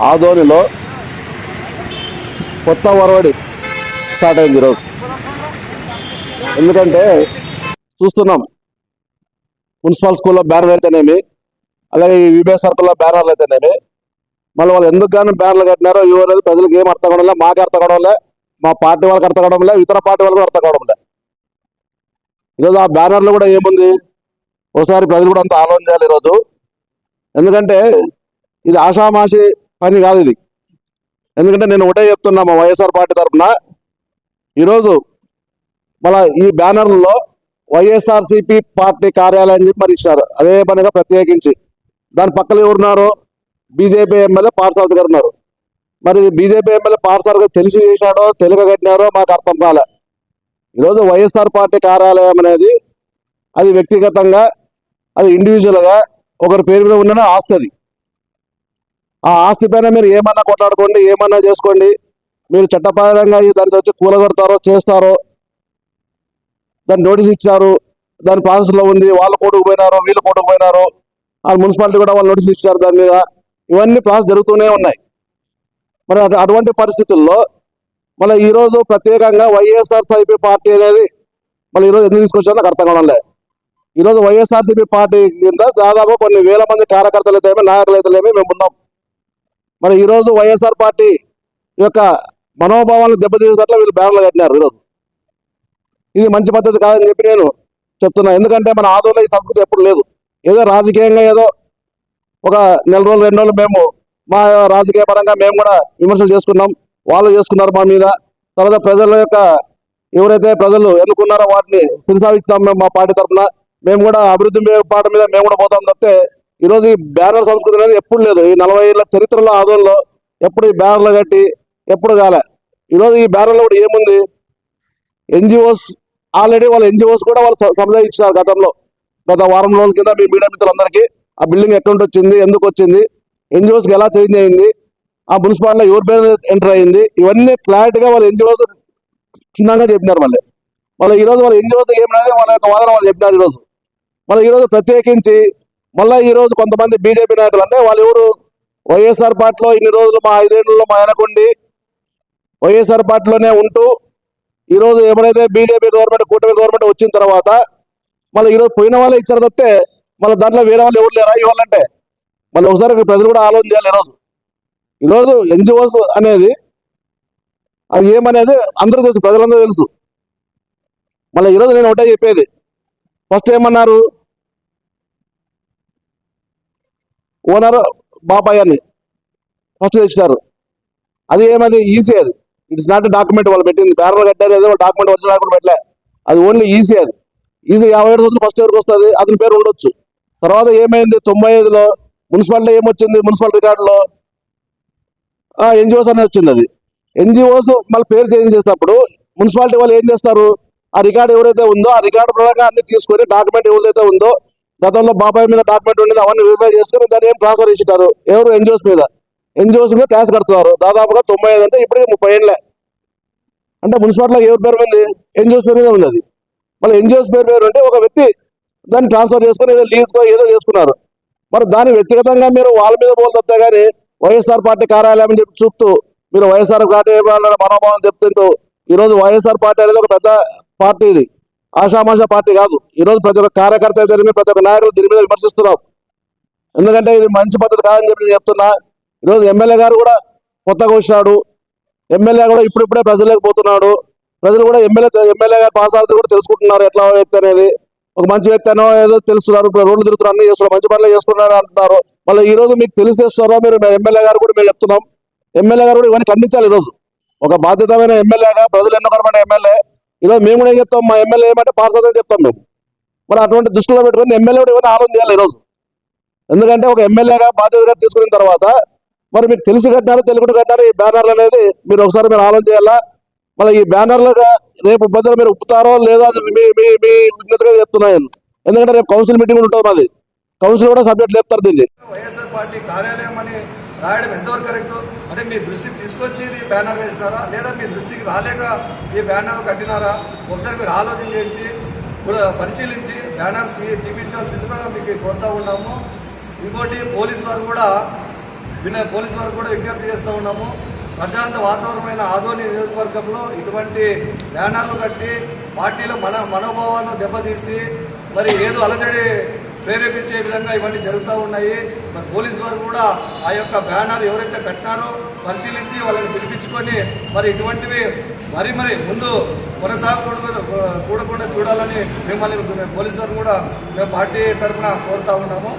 ఆదోనిలో కొత్త వరవడి స్టార్ట్ అయింది ఈరోజు ఎందుకంటే చూస్తున్నాం మున్సిపల్ స్కూల్లో బ్యానర్ అయితేనేమి అలాగే ఈ విబే సర్కిల్లో బ్యానర్లు అయితేనేమి మళ్ళీ వాళ్ళు ఎందుకు కానీ బ్యానర్లు కట్టినారో ఎవరు ప్రజలకు ఏం అర్థం కావడం మాకు అర్థం కావడం లే మా పార్టీ వాళ్ళకి అర్థం కావడం లేదు ఇతర పార్టీ వాళ్ళకి అర్థం కావడం లే. ఈరోజు ఆ బ్యానర్లు కూడా ఏముంది? ఒకసారి ప్రజలు కూడా అంత ఆలోచన చేయాలి ఈరోజు ఎందుకంటే ఇది ఆషామాషి పని కాదు ఇది. ఎందుకంటే నేను ఒకటే చెప్తున్నా మా వైఎస్ఆర్ పార్టీ తరఫున. ఈరోజు మళ్ళా ఈ బ్యానర్లో వైఎస్ఆర్సిపి పార్టీ కార్యాలయం చెప్పి మరి ఇచ్చారు అదే పనిగా ప్రత్యేకించి. దాని పక్కన ఎవరున్నారు? బీజేపీ ఎమ్మెల్యే పార్సారథి గారు ఉన్నారు. మరి బీజేపీ ఎమ్మెల్యే పార్సారథి గారు తెలిసి చేశాడో తెలుగు కట్టినారో మాకు అర్థం కాలే. ఈరోజు వైఎస్ఆర్ పార్టీ కార్యాలయం అనేది అది వ్యక్తిగతంగా అది ఇండివిజువల్గా ఒకరి పేరు మీద ఉన్న ఆస్తి అది. ఆ ఆస్తి పైన మీరు ఏమన్నా కొట్లాడుకోండి ఏమన్నా చేసుకోండి మీరు చట్టపరంగా దానికి వచ్చి కూలగొడతారో చేస్తారో దాన్ని నోటీస్ ఇచ్చారు దాని ప్రాసెస్లో ఉంది వాళ్ళు కోర్టుకు పోయినారు వీళ్ళు కోర్టుకు పోయినారు ఆ మున్సిపాలిటీ కూడా వాళ్ళు నోటీసులు ఇచ్చారు దాని మీద ఇవన్నీ ప్రాసెస్ జరుగుతూనే ఉన్నాయి. మరి అటువంటి పరిస్థితుల్లో మళ్ళీ ఈరోజు ప్రత్యేకంగా వైఎస్ఆర్సీపీ పార్టీ అనేది మళ్ళీ ఈరోజు ఎందుకు తీసుకొచ్చారో నాకు అర్థం కావడం లేదు. ఈరోజు వైఎస్ఆర్సీపీ పార్టీ కింద దాదాపు కొన్ని వేల మంది కార్యకర్తలు అయితేమే నాయకులు అయితేనేమి మేము ఉన్నాం. మరి ఈరోజు వైఎస్ఆర్ పార్టీ యొక్క మనోభావాలను దెబ్బతీసేటట్లు వీళ్ళు బ్యానర్లు కట్టినారు ఈరోజు. ఇది మంచి పద్ధతి కాదని చెప్పి నేను చెప్తున్నా. ఎందుకంటే మన ఆదోళన ఈ సంస్కృతి ఎప్పుడు లేదు. ఏదో రాజకీయంగా ఏదో ఒక నెల రోజులు రెండు రోజులు మేము మా రాజకీయ పరంగా మేము కూడా విమర్శలు చేసుకున్నాం. వాళ్ళు చేసుకున్నారు మా మీద. తర్వాత ప్రజల యొక్క ఎవరైతే ప్రజలు ఎన్నుకున్నారో వాటిని సిరిసావిస్తాం మేము మా పార్టీ తరఫున. మేము కూడా అభివృద్ధి పాట మీద మేము కూడా పోతాం తప్పితే ఈరోజు ఈ బ్యానర్ సంస్కృతి అనేది ఎప్పుడు లేదు. ఈ నలభై ఏళ్ళ చరిత్రలో ఆదోళనలో ఎప్పుడు ఈ బ్యానర్లు కట్టి ఎప్పుడు కాలే. ఈరోజు ఈ బ్యానర్లో కూడా ఏముంది? ఎన్జిఓస్ ఆల్రెడీ వాళ్ళ ఎన్జిఓస్ కూడా వాళ్ళు స- సముదాయం ఇచ్చారు గతంలో. గత వారం రోజుల కింద మీ మీడియా మిత్రులందరికీ. ఆ బిల్డింగ్ ఎక్కడ వచ్చింది ఎందుకు వచ్చింది ఎన్జిఓస్కి ఎలా చేంజ్ అయింది ఆ మున్సిపాలిటీలో ఎవరి పేరు ఎంటర్ అయింది ఇవన్నీ క్లారిటీగా వాళ్ళ ఎన్జిఓస్ క్షుణ్ణంగా చెప్పినారు మళ్ళీ. మళ్ళీ ఈరోజు వాళ్ళ ఎన్జిఓస్ ఏమనేది వాళ్ళ యొక్క వాదన వాళ్ళు చెప్పినారు ఈరోజు. మళ్ళీ ఈరోజు ప్రత్యేకించి మళ్ళీ ఈరోజు కొంతమంది బీజేపీ నాయకులు అంటే వాళ్ళు ఎవరు? వైఎస్ఆర్ పార్టీలో ఇన్ని రోజులు మా ఐదేళ్ళలో మా వెనకుండి వైఎస్ఆర్ పార్టీలోనే ఉంటూ ఈరోజు ఎవరైతే బీజేపీ గవర్నమెంట్ కూటమి గవర్నమెంట్ వచ్చిన తర్వాత మళ్ళీ ఈరోజు పోయిన వాళ్ళే ఇచ్చారు తప్పితే మళ్ళీ దాంట్లో వేరే వాళ్ళు ఎవరు లేరా? ఇవ్వాలంటే మళ్ళీ ఒకసారి ప్రజలు కూడా ఆలోచన చేయాలి ఈరోజు ఈరోజు ఎన్జిఓస్ అనేది అది ఏమనేది అందరూ తెలుసు ప్రజలందరూ తెలుసు. మళ్ళీ ఈరోజు నేను ఒకటే చెప్పేది. ఫస్ట్ ఏమన్నారు? ఓనర్ బాబాయ్ అని ఫస్ట్ తెచ్చినారు. అది ఏమది? ఈసీ అది. ఇట్స్ నాట్ డాక్యుమెంట్ వాళ్ళు పెట్టింది. బ్యానర్ కట్టారు ఏదో డాక్యుమెంట్ వచ్చిన డాక్యుమెంట్ పెట్టలే. అది ఓన్లీ ఈసీ అది. ఈసీ యాభై ఏడు రోజులు ఫస్ట్ ఎవరికి వస్తుంది అతని పేరు ఉండొచ్చు. తర్వాత ఏమైంది? తొంభై ఐదులో మున్సిపాలిటీ ఏమొచ్చింది? మున్సిపల్ రికార్డులో ఎన్జిఓస్ అనేది వచ్చింది అది. ఎన్జిఓస్ మళ్ళీ పేరు చేంజ్ చేసినప్పుడు మున్సిపాలిటీ వాళ్ళు ఏం చేస్తారు? ఆ రికార్డు ఎవరైతే ఉందో ఆ రికార్డు ప్రకారం అన్ని తీసుకొని డాక్యుమెంట్ ఎవరైతే ఉందో గతంలో బాబాయ్ మీద డాక్యుమెంట్ ఉండేది అవన్నీ వెరిఫై చేసుకొని దాన్ని ఏం ట్రాన్స్ఫర్ చేసినారు? ఎవరు ఎన్జిఓస్ మీద? ఎన్జిఓస్ మీద ట్యాక్స్ కడుతున్నారు. దాదాపుగా తొంభై ఐదు అంటే ఇప్పటికే ముప్పై ఏళ్ళే. అంటే మున్సిపాలిటీలో ఎవరి పేరు ఉంది? ఎన్జిఓస్ పేరు మీద ఉంది అది మళ్ళీ ఎన్జిఓస్ పేరు పేరు అంటే ఒక వ్యక్తి దాన్ని ట్రాన్స్ఫర్ చేసుకుని ఏదో లీజ్కో ఏదో చేసుకున్నారు. మరి దాన్ని వ్యక్తిగతంగా మీరు వాళ్ళ మీద పోలు తప్పితే కానీ వైఎస్ఆర్ పార్టీ కార్యాలయం అని చెప్పి చూపుతూ మీరు వైఎస్ఆర్ పార్టీ మనోభావం చెప్తుంటూ ఈరోజు వైఎస్ఆర్ పార్టీ అనేది ఒక పెద్ద పార్టీ ఇది. ఆషామాషా పార్టీ కాదు. ఈరోజు ప్రతి ఒక్క కార్యకర్త దీని మీద ప్రతి ఒక్క నాయకులు దీని మీద విమర్శిస్తున్నారు. ఎందుకంటే ఇది మంచి పద్ధతి కాదని చెప్పి నేను చెప్తున్నా. ఈరోజు ఎమ్మెల్యే గారు కూడా కొత్తగా వచ్చినాడు. ఎమ్మెల్యే కూడా ఇప్పుడిప్పుడే ప్రజలకు పోతున్నాడు. ప్రజలు కూడా ఎమ్మెల్యే ఎమ్మెల్యే గారు పాస్ కూడా తెలుసుకుంటున్నారు ఎట్లా వ్యక్తి అనేది. ఒక మంచి వ్యక్తి అనో ఏదో తెలుస్తున్నారు ఇప్పుడు రోడ్లు తిరుగుతున్నారు అన్ని చేస్తున్నారు మంచి పనులు చేస్తున్నారు అంటున్నారు. మళ్ళీ ఈ రోజు మీకు తెలిసేస్తారో మీరు ఎమ్మెల్యే గారు కూడా మేము చెప్తున్నాం. ఎమ్మెల్యే గారు కూడా ఇవన్నీ ఖండించాలి ఈరోజు. ఒక బాధ్యతమైన ఎమ్మెల్యేగా ప్రజలు ఎన్నుకోవడం ఎమ్మెల్యే ఈరోజు మేము కూడా ఏం చెప్తాం? మా ఎమ్మెల్యే ఏమంటే పార్సల్ అని చెప్తాం మేము. మరి అటువంటి దృష్టిలో పెట్టుకుని ఎమ్మెల్యే కూడా ఏమైనా ఆలోచన చేయాలి ఈరోజు. ఎందుకంటే ఒక ఎమ్మెల్యేగా బాధ్యతగా తీసుకున్న తర్వాత మరి మీకు తెలిసి కట్టినారు తెలుగుడు కట్టినారు ఈ బ్యానర్లు అనేది మీరు ఒకసారి మీరు ఆలోచన చేయాలా? మళ్ళీ ఈ బ్యానర్లుగా రేపు ఇబ్బందులు మీరు ఉప్పుతారో లేదో అది మీ మీ మీ విజ్ఞతగా చెప్తున్నాను ఎందుకంటే రేపు కౌన్సిల్ మీటింగ్ ఉంటుంది మాది. కౌన్సిల్ కూడా సబ్జెక్ట్ చెప్తారు దీన్ని. వైఎస్ఆర్ పార్టీ కార్యాలయం అని రాయడం ఎంతవరకు కరెక్ట్? అంటే మీ దృష్టి తీసుకొచ్చి ఇది బ్యానర్ వేసినారా? లేదా మీ దృష్టికి రాలేక ఈ బ్యానర్ కట్టినారా? ఒకసారి మీరు ఆలోచన చేసి కూడా పరిశీలించి బ్యానర్ తీపించాల్సింది కూడా మీకు కోరుతూ ఉన్నాము. ఇంకోటి పోలీస్ వారు కూడా విన పోలీసు వారు కూడా విజ్ఞప్తి చేస్తూ ఉన్నాము. ప్రశాంత వాతావరణమైన ఆదోని నియోజకవర్గంలో ఇటువంటి బ్యానర్లు కట్టి పార్టీలో మన మనోభావాలను దెబ్బతీసి మరి ఏదో అలజడి ప్రేరేపించే విధంగా ఇవన్నీ జరుగుతూ ఉన్నాయి. మరి పోలీసు వారు కూడా ఆ యొక్క బ్యానర్ ఎవరైతే కట్టినారో పరిశీలించి వాళ్ళని పిలిపించుకొని మరి ఇటువంటివి మరి మరి ముందు కొనసాగకూడదు కూడకుండా చూడాలని మిమ్మల్ని మేము పోలీసు వారిని కూడా మేము పార్టీ తరఫున కోరుతా ఉన్నాము.